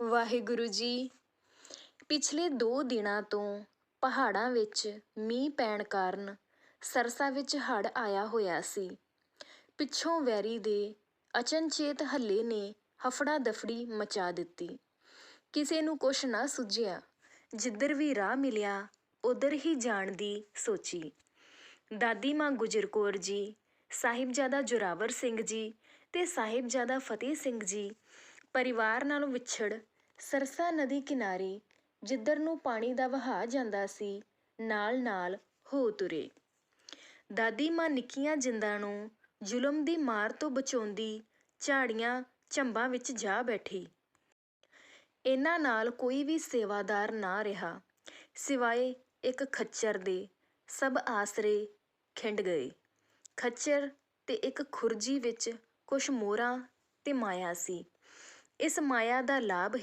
ਵਾਹਿਗੁਰੂ ਜੀ, ਪਿਛਲੇ ਦੋ ਦਿਨਾਂ ਤੋਂ ਪਹਾੜਾਂ ਵਿੱਚ ਮੀਂਹ ਪੈਣ ਕਾਰਨ ਸਰਸਾ ਵਿੱਚ ਹੜ੍ਹ ਆਇਆ ਹੋਇਆ ਸੀ। ਪਿੱਛੋਂ ਵੈਰੀ ਦੇ ਅਚਨਚੇਤ ਹੱਲੇ ਨੇ ਹਫੜਾ ਦਫੜੀ ਮਚਾ ਦਿੱਤੀ। ਕਿਸੇ ਨੂੰ ਕੁਛ ਨਾ ਸੁੱਝਿਆ, ਜਿੱਧਰ ਵੀ ਰਾਹ ਮਿਲਿਆ, ਉਧਰ ਹੀ ਜਾਣ ਦੀ ਸੋਚੀ। ਦਾਦੀ ਮਾਂ ਗੁਜਰ ਕੌਰ ਜੀ, ਸਾਹਿਬਜ਼ਾਦਾ ਜੋਰਾਵਰ ਸਿੰਘ ਜੀ ਤੇ ਸਾਹਿਬਜ਼ਾਦਾ ਫਤਿਹ ਸਿੰਘ ਜੀ ਪਰਿਵਾਰ ਨਾਲੋਂ ਵਿਛੜ ਸਰਸਾ ਨਦੀ ਕਿਨਾਰੇ ਜਿੱਧਰ ਨੂੰ ਪਾਣੀ ਦਾ ਵਹਾਅ ਜਾਂਦਾ ਸੀ ਨਾਲ ਨਾਲ ਹੋ ਤੁਰੇ। ਦਾਦੀ ਮਾਂ ਨਿੱਕੀਆਂ ਜਿੰਦਾਂ ਨੂੰ ਜ਼ੁਲਮ ਦੀ ਮਾਰ ਤੋਂ ਬਚਾਉਂਦੀ ਝਾੜੀਆਂ ਝੰਬਾਂ ਵਿੱਚ ਜਾ ਬੈਠੀ। ਇਹਨਾਂ ਨਾਲ ਕੋਈ ਵੀ ਸੇਵਾਦਾਰ ਨਾ ਰਿਹਾ, ਸਿਵਾਏ ਇੱਕ ਖੱਚਰ ਦੇ ਸਭ ਆਸਰੇ ਖਿੰਡ ਗਏ। ਖੱਚਰ ਤੇ ਇੱਕ ਖੁਰਜੀ ਵਿੱਚ ਕੁਛ ਮੋਹਰਾਂ ਤੇ ਮਾਇਆ ਸੀ। ਇਸ ਮਾਇਆ ਦਾ ਲਾਭ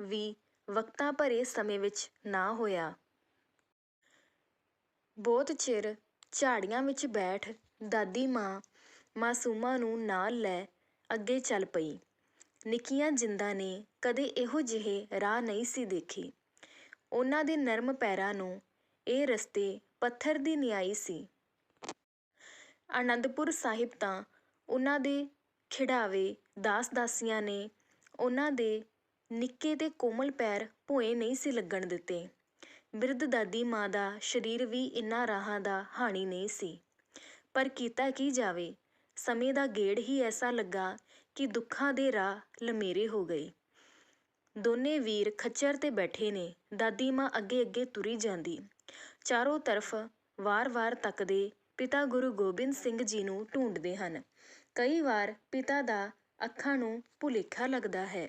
ਵੀ ਵਕਤਾਂ ਭਰੇ ਸਮੇਂ ਵਿੱਚ ਨਾ ਹੋਇਆ। ਬਹੁਤ ਚਿਰ ਝਾੜੀਆਂ ਵਿੱਚ ਬੈਠ ਦਾਦੀ ਮਾਂ ਮਾਸੂਮਾਂ ਨੂੰ ਨਾਲ ਲੈ ਅੱਗੇ ਚੱਲ ਪਈ। ਨਿੱਕੀਆਂ ਜਿੰਦਾਂ ਨੇ ਕਦੇ ਇਹੋ ਜਿਹੇ ਰਾਹ ਨਹੀਂ ਸੀ ਦੇਖੇ। ਉਹਨਾਂ ਦੇ ਨਰਮ ਪੈਰਾਂ ਨੂੰ ਇਹ ਰਸਤੇ ਪੱਥਰ ਦੀ ਨਿਆਈ ਸੀ। ਆਨੰਦਪੁਰ ਸਾਹਿਬ ਤਾਂ ਉਹਨਾਂ ਦੇ ਖਿਡਾਵੇ ਦਾਸ ਦਾਸੀਆਂ ਨੇ ਉਹਨਾਂ ਦੇ ਨਿੱਕੇ ਤੇ ਕੋਮਲ ਪੈਰ ਭੋਏ ਨਹੀਂ ਸੀ ਲੱਗਣ ਦਿੱਤੇ। ਬਿਰਧ ਦਾਦੀ ਮਾਂ ਦਾ ਸਰੀਰ ਵੀ ਇਨ੍ਹਾਂ ਰਾਹਾਂ ਦਾ ਹਾਣੀ ਨਹੀਂ ਸੀ। ਪਰ ਕੀਤਾ ਕੀ ਜਾਵੇ, ਸਮੇਂ ਦਾ ਗੇੜ ਹੀ ਐਸਾ ਲੱਗਾ ਕਿ ਦੁੱਖਾਂ ਦੇ ਰਾਹ ਲਮੇਰੇ ਹੋ ਗਏ। ਦੋਨੇ ਵੀਰ ਖੱਚਰ ਤੇ ਬੈਠੇ ਨੇ, ਦਾਦੀ ਮਾਂ ਅੱਗੇ ਅੱਗੇ ਤੁਰੀ ਜਾਂਦੀ। ਚਾਰੋਂ ਤਰਫ ਵਾਰ-ਵਾਰ ਤੱਕਦੇ ਪਿਤਾ ਗੁਰੂ ਗੋਬਿੰਦ ਸਿੰਘ ਜੀ ਨੂੰ ਢੂੰਡਦੇ ਹਨ। ਕਈ ਵਾਰ ਪਿਤਾ ਦਾ ਅੱਖਾਂ ਨੂੰ ਭੁਲੇਖਾ ਲੱਗਦਾ ਹੈ।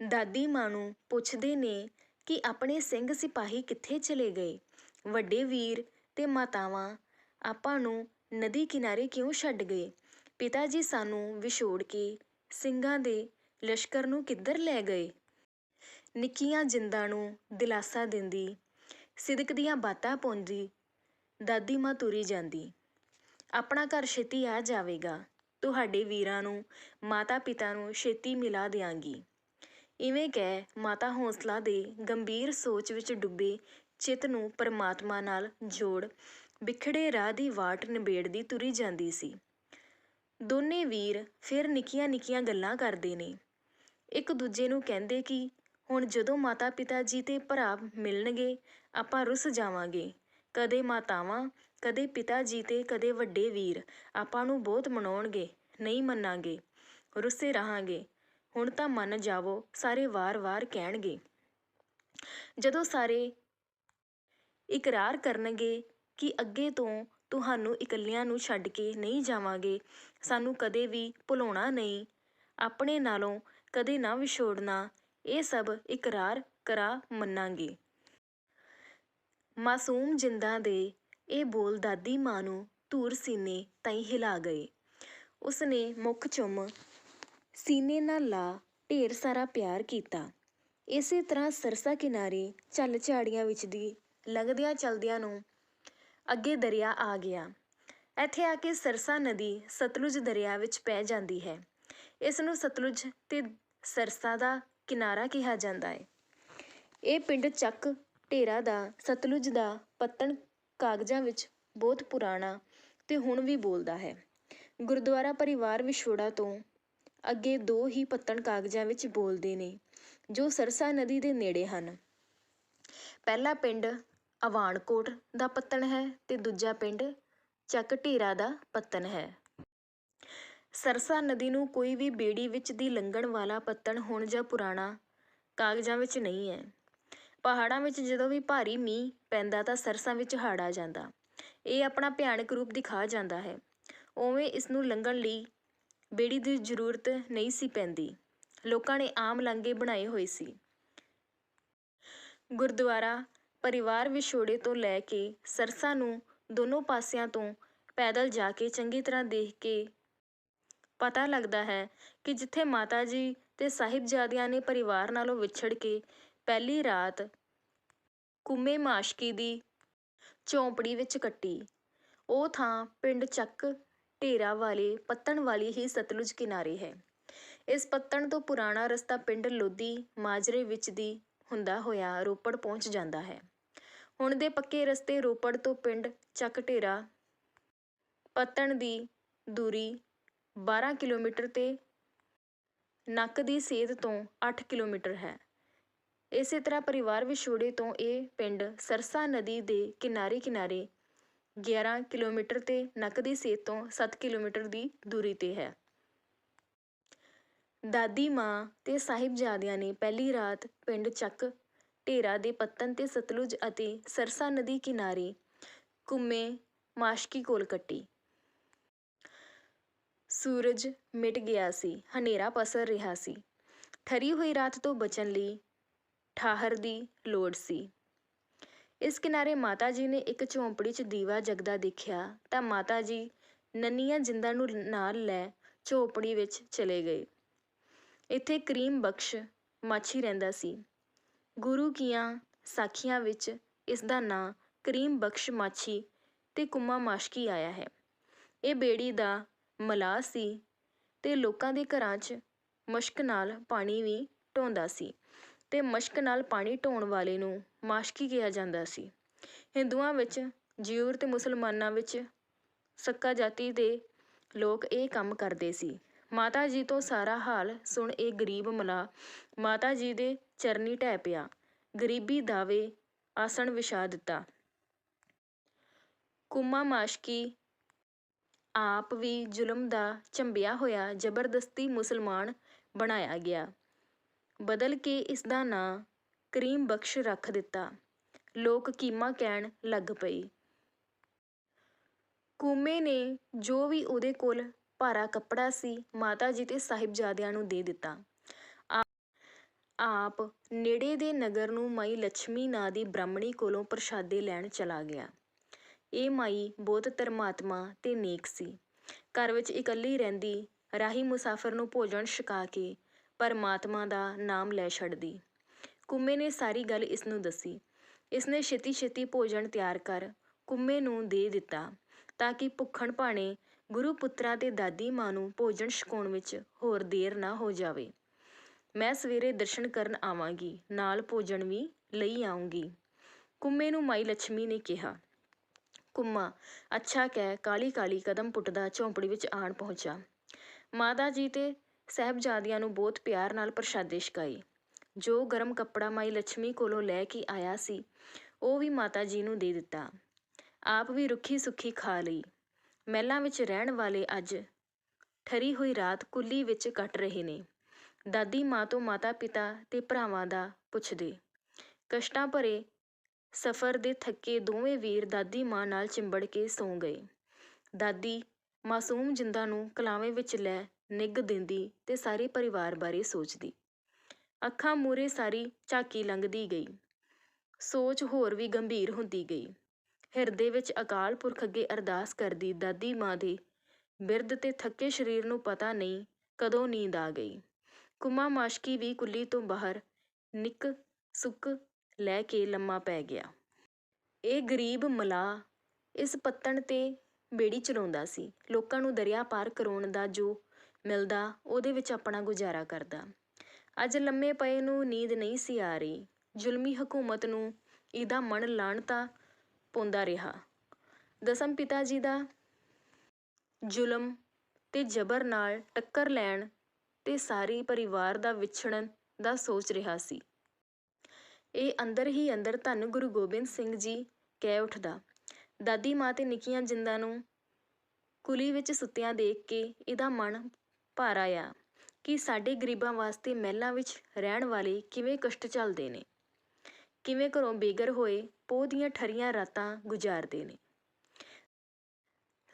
ਦਾਦੀ ਮਾਂ ਨੂੰ ਪੁੱਛਦੇ ਨੇ ਕਿ ਆਪਣੇ ਸਿੰਘ ਸਿਪਾਹੀ ਕਿੱਥੇ ਚਲੇ ਗਏ? ਵੱਡੇ ਵੀਰ ਤੇ ਮਾਤਾਵਾਂ ਆਪਾਂ ਨੂੰ ਨਦੀ ਕਿਨਾਰੇ ਕਿਉਂ ਛੱਡ ਗਏ? ਪਿਤਾ ਜੀ ਸਾਨੂੰ ਵਿਛੋੜ ਕੇ ਸਿੰਘਾਂ ਦੇ ਲਸ਼ਕਰ ਨੂੰ ਕਿੱਧਰ ਲੈ ਗਏ? ਨਿੱਕੀਆਂ ਜਿੰਦਾਂ ਨੂੰ ਦਿਲਾਸਾ ਦਿੰਦੀ, ਸਿਦਕ ਦੀਆਂ ਬਾਤਾਂ ਪਾਉਂਦੀ ਦਾਦੀ ਮਾਂ ਤੁਰੀ ਜਾਂਦੀ, ਆਪਣਾ ਘਰ ਛੇਤੀ ਆ ਜਾਵੇਗਾ। ਤੁਹਾਡੇ ਵੀਰਾਂ ਨੂੰ ਮਾਤਾ ਪਿਤਾ ਨੂੰ ਛੇਤੀ ਮਿਲਾ ਦਿਆਂਗੀ। ਇਵੇਂ ਕਹਿ ਮਾਤਾ ਹੌਸਲਾ ਦੇ ਗੰਭੀਰ ਸੋਚ ਵਿੱਚ ਡੁੱਬੇ ਚਿੱਤ ਨੂੰ ਪਰਮਾਤਮਾ ਨਾਲ ਜੋੜ ਵਿਖੜੇ ਰਾਹ ਦੀ ਵਾਟ ਨਿਬੇੜਦੀ ਤੁਰੀ ਜਾਂਦੀ ਸੀ। ਦੋਨੇ ਵੀਰ ਫਿਰ ਨਿੱਕੀਆਂ ਨਿੱਕੀਆਂ ਗੱਲਾਂ ਕਰਦੇ ਨੇ। ਇੱਕ ਦੂਜੇ ਨੂੰ ਕਹਿੰਦੇ ਕਿ, ਹੁਣ ਜਦੋਂ ਮਾਤਾ ਪਿਤਾ ਜੀ ਤੇ ਭਰਾ ਮਿਲਣਗੇ, ਆਪਾਂ ਰੁੱਸ ਜਾਵਾਂਗੇ। ਕਦੇ ਮਾਤਾਵਾਂ ਕਦੇ ਪਿਤਾ ਜੀ ਤੇ ਕਦੇ ਵੱਡੇ ਵੀਰ ਆਪਾਂ ਨੂੰ ਬਹੁਤ ਮਨਾਉਣਗੇ, ਨਹੀਂ ਮੰਨਾਂਗੇ, ਰੁੱਸੇ ਰਹਾਂਗੇ। ਹੁਣ ਤਾਂ ਮੰਨ ਜਾਵੋ, ਸਾਰੇ ਵਾਰ-ਵਾਰ ਕਹਿਣਗੇ। ਜਦੋਂ ਸਾਰੇ ਇਕਰਾਰ ਕਰਨਗੇ ਕਿ ਅੱਗੇ ਤੋਂ ਤੁਹਾਨੂੰ ਇਕੱਲਿਆਂ ਨੂੰ ਛੱਡ ਕੇ ਨਹੀਂ ਜਾਵਾਂਗੇ, ਸਾਨੂੰ ਕਦੇ ਵੀ ਭੁਲਾਉਣਾ ਨਹੀਂ, ਆਪਣੇ ਨਾਲੋਂ ਕਦੇ ਨਾ ਵਿਛੋੜਨਾ, ਇਹ ਸਭ ਇਕਰਾਰ ਕਰਾ ਮੰਨਾਂਗੇ। ਮਾਸੂਮ ਜਿੰਦਾਂ ਦੇ ਇਹ ਬੋਲ ਦਾਦੀ ਮਾਂ ਨੂੰ ਧੂਰ ਸੀਨੇ ਤਾਈਂ ਹਿਲਾ ਗਏ। ਉਸਨੇ ਮੁੱਖ ਚੁੰਮ ਸੀਨੇ ਨਾਲ ਲਾ ਢੇਰ ਸਾਰਾ ਪਿਆਰ ਕੀਤਾ। ਇਸੇ ਤਰ੍ਹਾਂ ਸਰਸਾ ਕਿਨਾਰੇ ਚੱਲ ਝਾੜੀਆਂ ਵਿੱਚ ਦੀ ਲੰਘਦਿਆਂ ਚਲਦਿਆਂ ਨੂੰ ਅੱਗੇ ਦਰਿਆ ਆ ਗਿਆ। ਇੱਥੇ ਆ ਕੇ ਸਰਸਾ ਨਦੀ ਸਤਲੁਜ ਦਰਿਆ ਵਿੱਚ ਪੈ ਜਾਂਦੀ ਹੈ। ਇਸ ਨੂੰ ਸਤਲੁਜ ਤੇ ਸਰਸਾ ਦਾ ਕਿਨਾਰਾ ਕਿਹਾ ਜਾਂਦਾ ਹੈ। ਇਹ ਪਿੰਡ ਚੱਕ ਢੇਰਾ ਦਾ ਸਤਲੁਜ ਦਾ ਪੱਤਣ ਕਾਗਜ਼ਾਂ ਵਿੱਚ ਬਹੁਤ ਪੁਰਾਣਾ ਤੇ ਹੁਣ ਵੀ ਬੋਲਦਾ ਹੈ। ਗੁਰਦੁਆਰਾ ਪਰਿਵਾਰ ਵਿਛੋੜਾ ਤੋਂ ਅੱਗੇ ਦੋ ਹੀ ਪੱਤਣ ਕਾਗਜ਼ਾਂ ਵਿੱਚ ਬੋਲਦੇ ਨੇ, ਜੋ ਸਰਸਾ ਨਦੀ ਦੇ ਨੇੜੇ ਹਨ। ਪਹਿਲਾ ਪਿੰਡ ਅਵਾਨਕੋਟ ਦਾ ਪੱਤਣ ਹੈ ਤੇ ਦੂਜਾ ਪਿੰਡ ਚੱਕ ਢੇਰਾ ਦਾ ਪੱਤਣ ਹੈ। ਸਰਸਾ ਨਦੀ ਨੂੰ ਕੋਈ ਵੀ ਬੇੜੀ ਵਿੱਚ ਦੀ ਲੰਘਣ ਵਾਲਾ ਪੱਤਣ ਹੁਣ ਜਾਂ ਪੁਰਾਣਾ ਕਾਗਜ਼ਾਂ ਵਿੱਚ ਨਹੀਂ ਹੈ। ਪਹਾੜਾਂ ਵਿੱਚ ਜਦੋਂ ਵੀ ਭਾਰੀ ਮੀਂਹ ਪੈਂਦਾ ਤਾਂ ਸਰਸਾ ਵਿੱਚ ਹੜ੍ਹ ਆ ਜਾਂਦਾ। ਇਹ ਆਪਣਾ ਭਿਆਨਕ ਰੂਪ ਦਿਖਾ ਜਾਂਦਾ ਹੈ। ਉਵੇਂ ਇਸ ਨੂੰ ਲੰਘਣ ਲਈ ਬੇੜੀ ਦੀ ਜ਼ਰੂਰਤ ਨਹੀਂ ਸੀ ਪੈਂਦੀ। ਲੋਕਾਂ ਨੇ ਆਮ ਲਾਂਘੇ ਬਣਾਏ ਹੋਏ ਸੀ। ਗੁਰਦੁਆਰਾ ਪਰਿਵਾਰ ਵਿਛੋੜੇ ਤੋਂ ਲੈ ਕੇ ਸਰਸਾ ਨੂੰ ਦੋਨੋਂ ਪਾਸਿਆਂ ਤੋਂ ਪੈਦਲ ਜਾ ਕੇ ਚੰਗੀ ਤਰ੍ਹਾਂ ਦੇਖ ਕੇ ਪਤਾ ਲੱਗਦਾ ਹੈ ਕਿ ਜਿੱਥੇ ਮਾਤਾ ਜੀ ਤੇ ਸਾਹਿਬਜ਼ਾਦਿਆਂ ਨੇ ਪਰਿਵਾਰ ਨਾਲੋਂ ਵਿਛੜ ਕੇ ਪਹਿਲੀ ਰਾਤ ਕੁੰਮੇ ਮਾਸ਼ਕੀ ਦੀ ਝੌਂਪੜੀ ਵਿੱਚ ਕੱਟੀ। ਉਹ ਥਾਂ ਪਿੰਡ ਚੱਕ ਢੇਰਾ ਵਾਲੇ ਪੱਤਣ ਵਾਲੀ ਹੀ ਸਤਲੁਜ ਕਿਨਾਰੇ ਹੈ। ਇਸ ਪੱਤਣ ਤੋਂ ਪੁਰਾਣਾ ਰਸਤਾ ਪਿੰਡ ਲੋਧੀ ਮਾਜਰੇ ਵਿੱਚ ਦੀ ਹੁੰਦਾ ਹੋਇਆ ਰੋਪੜ ਪਹੁੰਚ ਜਾਂਦਾ ਹੈ। ਹੁਣ ਦੇ ਪੱਕੇ ਰਸਤੇ ਰੋਪੜ ਤੋਂ ਪਿੰਡ ਚੱਕ ਢੇਰਾ ਪੱਤਣ ਦੀ ਦੂਰੀ 12 ਕਿਲੋਮੀਟਰ ਤੇ ਨੱਕ ਦੀ ਸੇਧ ਤੋਂ ਅੱਠ ਕਿਲੋਮੀਟਰ ਹੈ। ਇਸੇ ਤਰ੍ਹਾਂ ਪਰਿਵਾਰ ਵਿਛੋੜੇ ਤੋਂ ਇਹ ਪਿੰਡ ਸਰਸਾ ਨਦੀ ਦੇ ਕਿਨਾਰੇ ਕਿਨਾਰੇ 11 ਕਿਲੋਮੀਟਰ ਤੇ ਨੱਕ ਦੀ ਤੋਂ 7 ਕਿਲੋਮੀਟਰ ਦੀ ਦੂਰੀ ਤੇ ਹੈ। ਦਾਦੀ, ਮਾਂ ਤੇ ਸਾਹਿਬਜ਼ਾਦਿਆਂ ਨੇ ਪਹਿਲੀ ਰਾਤ ਪਿੰਡ ਚੱਕ, ਢੇਰਾ ਦੇ ਪੱਤਨ ਤੇ ਸਤਲੁਜ ਅਤੇ ਸਰਸਾ ਨਦੀ ਕਿਨਾਰੇ ਕੁੰਮੇ ਮਾਸ਼ਕੀ ਕੋਲ ਕੱਟੀ। ਸੂਰਜ ਮਿਟ ਗਿਆ ਸੀ, ਹਨੇਰਾ ਪਸਰ ਰਿਹਾ ਸੀ। ਠਰੀ ਹੋਈ ਰਾਤ ਤੋਂ ਬਚਣ ਲਈ ਠਾਹਰ ਦੀ ਲੋੜ ਸੀ। ਇਸ ਕਿਨਾਰੇ ਮਾਤਾ ਜੀ ਨੇ ਇੱਕ ਝੌਂਪੜੀ 'ਚ ਦੀਵਾ ਜਗਦਾ ਦੇਖਿਆ ਤਾਂ ਮਾਤਾ ਜੀ ਨੰਨੀਆਂ ਜਿੰਦਾਂ ਨੂੰ ਨਾਲ ਲੈ ਝੌਂਪੜੀ ਵਿੱਚ ਚਲੇ ਗਏ। ਇੱਥੇ ਕਰੀਮ ਬਖਸ਼ ਮਾਛੀ ਰਹਿੰਦਾ ਸੀ। ਗੁਰੂ ਕੀਆਂ ਸਾਖੀਆਂ ਵਿੱਚ ਇਸ ਦਾ ਨਾਂ ਕਰੀਮ ਬਖਸ਼ ਮਾਛੀ ਤੇ ਕੁਮਾ ਮਾਸ਼ਕੀ ਆਇਆ ਹੈ। ਇਹ ਬੇੜੀ ਦਾ ਮਲਾਹ ਸੀ ਤੇ ਲੋਕਾਂ ਦੇ ਘਰਾਂ 'ਚ ਮਸ਼ਕ ਨਾਲ ਪਾਣੀ ਵੀ ਢੋਂਦਾ ਸੀ। ਤੇ ਮਸ਼ਕ ਨਾਲ ਪਾਣੀ ਢੋਣ ਵਾਲੇ ਨੂੰ ਮਾਸ਼ਕੀ ਕਿਹਾ ਜਾਂਦਾ ਸੀ। ਹਿੰਦੂਆਂ ਵਿੱਚ, ਜਿਊਰ ਤੇ ਮੁਸਲਮਾਨਾਂ ਵਿੱਚ ਸੱਕਾ ਜਾਤੀ ਦੇ ਲੋਕ ਇਹ ਕੰਮ ਕਰਦੇ ਸੀ। ਮਾਤਾ ਜੀ ਤੋਂ ਸਾਰਾ ਹਾਲ ਸੁਣ ਇਹ ਗਰੀਬ ਮਲਾ ਮਾਤਾ ਜੀ ਦੇ ਚਰਨੀ ਢਹਿ ਪਿਆ। ਗਰੀਬੀ ਦਾਵੇ ਆਸਣ ਵਿਛਾ ਦਿੱਤਾ। ਕੁਮਾ ਮਾਸ਼ਕੀ ਆਪ ਵੀ ਜ਼ੁਲਮ ਦਾ ਝੰਬਿਆ ਹੋਇਆ ਜ਼ਬਰਦਸਤੀ ਮੁਸਲਮਾਨ ਬਣਾਇਆ ਗਿਆ। ਬਦਲ ਕੇ ਇਸ ਦਾ ਨਾਂ ਕਰੀਮ ਬਖਸ਼ ਰੱਖ ਦਿੱਤਾ। ਲੋਕ ਕੀਮਾ ਕਹਿਣ ਲੱਗ ਪਏ। ਕੂਮੇ ਨੇ ਜੋ ਵੀ ਉਹਦੇ ਕੋਲ ਭਾਰਾ ਕੱਪੜਾ ਸੀ ਮਾਤਾ ਜੀ ਤੇ ਸਾਹਿਬਜ਼ਾਦਿਆਂ ਨੂੰ ਦੇ ਦਿੱਤਾ। ਆਪ ਨੇੜੇ ਦੇ ਨਗਰ ਨੂੰ ਮਾਈ ਲక్ష్ਮੀ ਨਾਂ ਦੀ ਬ੍ਰਾਹਮਣੀ ਕੋਲੋਂ ਪ੍ਰਸ਼ਾਦੇ ਲੈਣ ਚਲਾ ਗਿਆ। ਇਹ ਮਾਈ ਬਹੁਤ ਧਰਮਾਤਮਾ ਤੇ ਨੇਕ ਸੀ। ਘਰ ਵਿੱਚ ਇਕੱਲੀ ਰਹਿੰਦੀ, ਰਾਹੀ ਮੁਸਾਫਰ ਨੂੰ ਭੋਜਨ ਛਕਾ ਕੇ ਪਰਮਾਤਮਾ ਦਾ ਨਾਮ ਲੈ ਛੱਡਦੀ। ਕੁੰਮੇ ਨੇ ਸਾਰੀ ਗੱਲ ਇਸ ਨੂੰ ਦੱਸੀ। ਇਸਨੇ ਛੇਤੀ ਛੇਤੀ ਭੋਜਨ ਤਿਆਰ ਕਰ ਕੁੰਮੇ ਨੂੰ ਦੇ ਦਿੱਤਾ ਤਾਂ ਕਿ ਭੁੱਖਣ ਭਾਣੇ ਗੁਰੂ ਪੁੱਤਰਾਂ ਤੇ ਦਾਦੀ ਮਾਂ ਨੂੰ ਭੋਜਨ ਛਕਾਉਣ ਵਿੱਚ ਹੋਰ ਦੇਰ ਨਾ ਹੋ ਜਾਵੇ। ਮੈਂ ਸਵੇਰੇ ਦਰਸ਼ਨ ਕਰਨ ਆਵਾਂਗੀ, ਨਾਲ ਭੋਜਨ ਵੀ ਲਈ ਆਉਂਗੀ। ਕੁੰਮੇ ਨੂੰ ਮਾਈ ਲక్ష్ਮੀ ਨੇ ਕਿਹਾ, ਕੁੰਮਾ, ਅੱਛਾ ਕਹਿ ਕਾਲੀ ਕਾਲੀ ਕਦਮ ਪੁੱਟਦਾ ਝੌਂਪੜੀ ਵਿੱਚ ਆਣ ਪਹੁੰਚਾ। ਮਾਤਾ ਜੀ ਤੇ ਸਾਹਿਬਜ਼ਾਦਿਆਂ ਨੂੰ ਬਹੁਤ ਪਿਆਰ ਨਾਲ ਪ੍ਰਸ਼ਾਦੇ ਛਕਾਏ। ਜੋ ਗਰਮ ਕੱਪੜਾ ਮਾਈ ਲక్ష్ਮੀ ਕੋਲੋਂ ਲੈ ਕੇ ਆਇਆ ਸੀ, ਉਹ ਵੀ ਮਾਤਾ ਜੀ ਨੂੰ ਦੇ ਦਿੱਤਾ। ਆਪ ਵੀ ਰੁੱਖੀ ਸੁੱਖੀ ਖਾ ਲਈ। ਮਹਿਲਾਂ ਵਿੱਚ ਰਹਿਣ ਵਾਲੇ ਅੱਜ ਠਰੀ ਹੋਈ ਰਾਤ ਕੁੱਲੀ ਵਿੱਚ ਕੱਟ ਰਹੇ ਨੇ। ਦਾਦੀ ਮਾਂ ਤੋਂ ਮਾਤਾ ਪਿਤਾ ਤੇ ਭਰਾਵਾਂ ਦਾ ਪੁੱਛਦੇ। ਕਸ਼ਟਾਂ ਭਰੇ ਸਫ਼ਰ ਦੇ ਥੱਕੇ ਦੋਵੇਂ ਵੀਰ ਦਾਦੀ ਮਾਂ ਨਾਲ ਚਿੰਬੜ ਕੇ ਸੌਂ ਗਏ। ਦਾਦੀ ਮਾਸੂਮ ਜਿੰਦਾ ਨੂੰ ਕਲਾਵੇਂ ਵਿੱਚ ਲੈ ਨਿੱਘ ਦਿੰਦੀ ਤੇ ਸਾਰੇ ਪਰਿਵਾਰ ਬਾਰੇ ਸੋਚਦੀ। ਅੱਖਾਂ ਮੂਹਰੇ ਸਾਰੀ ਝਾਕੀ ਲੰਘਦੀ ਗਈ। ਸੋਚ ਹੋਰ ਵੀ ਗੰਭੀਰ ਹੁੰਦੀ ਗਈ। ਹਿਰਦੇ ਵਿੱਚ ਅਕਾਲ ਪੁਰਖ ਅੱਗੇ ਅਰਦਾਸ ਕਰਦੀ, ਦਾਦੀ, ਮਾਂ ਦੇ ਬਿਰਧ ਤੇ ਥੱਕੇ ਸਰੀਰ ਨੂੰ ਪਤਾ ਨਹੀਂ ਕਦੋਂ ਨੀਂਦ ਆ ਗਈ। ਕੁਮਾ ਮਾਸ਼ਕੀ ਵੀ ਕੁੱਲੀ ਤੋਂ ਬਾਹਰ ਨਿੱਕ ਸੁੱਕ ਲੈ ਕੇ ਲੰਮਾ ਪੈ ਗਿਆ। ਇਹ ਗਰੀਬ ਮਲਾ ਇਸ ਪੱਤਣ ਤੇ ਬੇੜੀ ਚਲਾਉਂਦਾ ਸੀ। ਲੋਕਾਂ ਨੂੰ ਦਰਿਆ ਪਾਰ ਕਰਾਉਣ ਦਾ ਜੋ ਮਿਲਦਾ, ਉਹਦੇ ਵਿੱਚ ਆਪਣਾ ਗੁਜ਼ਾਰਾ ਕਰਦਾ। ਅੱਜ ਲੰਮੇ ਪਏ ਨੂੰ ਨੀਂਦ ਨਹੀਂ ਸੀ ਆ ਰਹੀ। ਜ਼ੁਲਮੀ ਹਕੂਮਤ ਨੂੰ ਇਹਦਾ ਮਨ ਲਾਣਤਾ ਪਾਉਂਦਾ ਰਿਹਾ। ਦਸਮ ਪਿਤਾ ਜੀ ਦਾ ਜ਼ੁਲਮ ਤੇ ਜ਼ਬਰ ਨਾਲ ਟੱਕਰ ਲੈਣ ਤੇ ਸਾਰੇ ਪਰਿਵਾਰ ਦਾ ਵਿਛੜਨ ਦਾ ਸੋਚ ਰਿਹਾ ਸੀ। ਇਹ ਅੰਦਰ ਹੀ ਅੰਦਰ ਧੰਨ ਗੁਰੂ ਗੋਬਿੰਦ ਸਿੰਘ ਜੀ ਕਹਿ ਉੱਠਦਾ, ਦਾਦੀ ਮਾਂ ਤੇ ਨਿੱਕੀਆਂ ਜਿੰਦਾਂ ਨੂੰ ਕੁਲੀ ਵਿੱਚ ਸੁੱਤਿਆਂ ਦੇਖ ਕੇ ਇਹਦਾ ਮਨ ਭਾਰ ਆਇਆ ਕਿ ਸਾਡੇ ਗਰੀਬਾਂ ਵਾਸਤੇ ਮਹਿਲਾਂ ਵਿੱਚ ਰਹਿਣ ਵਾਲੇ ਕਿਵੇਂ ਕਸ਼ਟ ਝੱਲਦੇ ਨੇ, ਕਿਵੇਂ ਘਰੋਂ ਬੇਗਰ ਹੋਏ ਪੋਹ ਦੀਆਂ ਠਰੀਆਂ ਰਾਤਾਂ ਗੁਜ਼ਾਰਦੇ ਨੇ।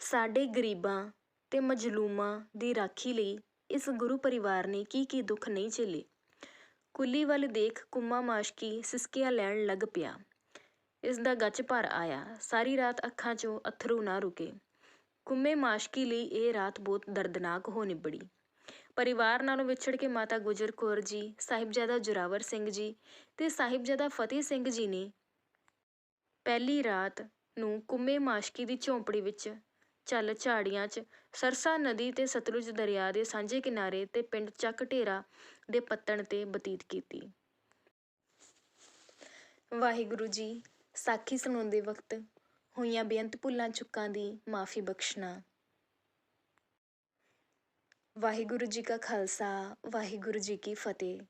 ਸਾਡੇ ਗਰੀਬਾਂ ਤੇ ਮਜਲੂਮਾਂ ਦੀ ਰਾਖੀ ਲਈ ਇਸ ਗੁਰੂ ਪਰਿਵਾਰ ਨੇ ਕੀ ਕੀ ਦੁੱਖ ਨਹੀਂ ਝੇਲੇ। ਕੁੱਲੀ ਵੱਲ ਦੇਖ ਕੁੰਮਾ ਮਾਸ਼ਕੀ ਸਿਸਕੀਆਂ ਲੈਣ ਲੱਗ ਪਿਆ। ਇਸ ਦਾ ਗੱਚ ਭਰ ਆਇਆ। ਸਾਰੀ ਰਾਤ ਅੱਖਾਂ 'ਚੋਂ ਅਥਰੂ ਨਾ ਰੁਕੇ। ਕੁੰਮੇ ਮਾਸ਼ਕੀ ਲਈ ਇਹ ਰਾਤ ਬਹੁਤ ਦਰਦਨਾਕ ਹੋ ਨਿਬੜੀ। ਪਰਿਵਾਰ ਨਾਲੋਂ ਵਿਛੜ ਕੇ ਮਾਤਾ ਗੁਜਰ ਕੌਰ ਜੀ, ਸਾਹਿਬਜ਼ਾਦਾ ਜੁਰਾਵਰ ਸਿੰਘ ਜੀ ਤੇ ਸਾਹਿਬਜ਼ਾਦਾ ਫਤਿਹ ਸਿੰਘ ਜੀ ਨੇ ਪਹਿਲੀ ਰਾਤ ਨੂੰ ਕੁੰਮੇ ਮਾਸ਼ਕੀ ਦੀ ਝੌਂਪੜੀ ਵਿੱਚ ਝੱਲ ਝਾੜੀਆਂ 'ਚ ਸਰਸਾ ਨਦੀ ਤੇ ਸਤਲੁਜ ਦਰਿਆ ਦੇ ਸਾਂਝੇ ਕਿਨਾਰੇ ਤੇ ਪਿੰਡ ਚੱਕ ਢੇਰਾ ਦੇ ਪੱਤਣ ਤੇ ਬਤੀਤ ਕੀਤੀ। ਵਾਹਿਗੁਰੂ ਜੀ, ਸਾਖੀ ਸੁਣਾਉਂਦੇ ਵਕਤ ਹੋਈਆਂ ਬੇਅੰਤ ਭੁੱਲਾਂ ਚੁੱਕਾਂ ਦੀ ਮਾਫੀ ਬਖਸ਼ਣਾ। ਵਾਹਿਗੁਰੂ ਜੀ ਕਾ ਖਾਲਸਾ, ਵਾਹਿਗੁਰੂ ਜੀ ਕੀ ਫਤਿਹ।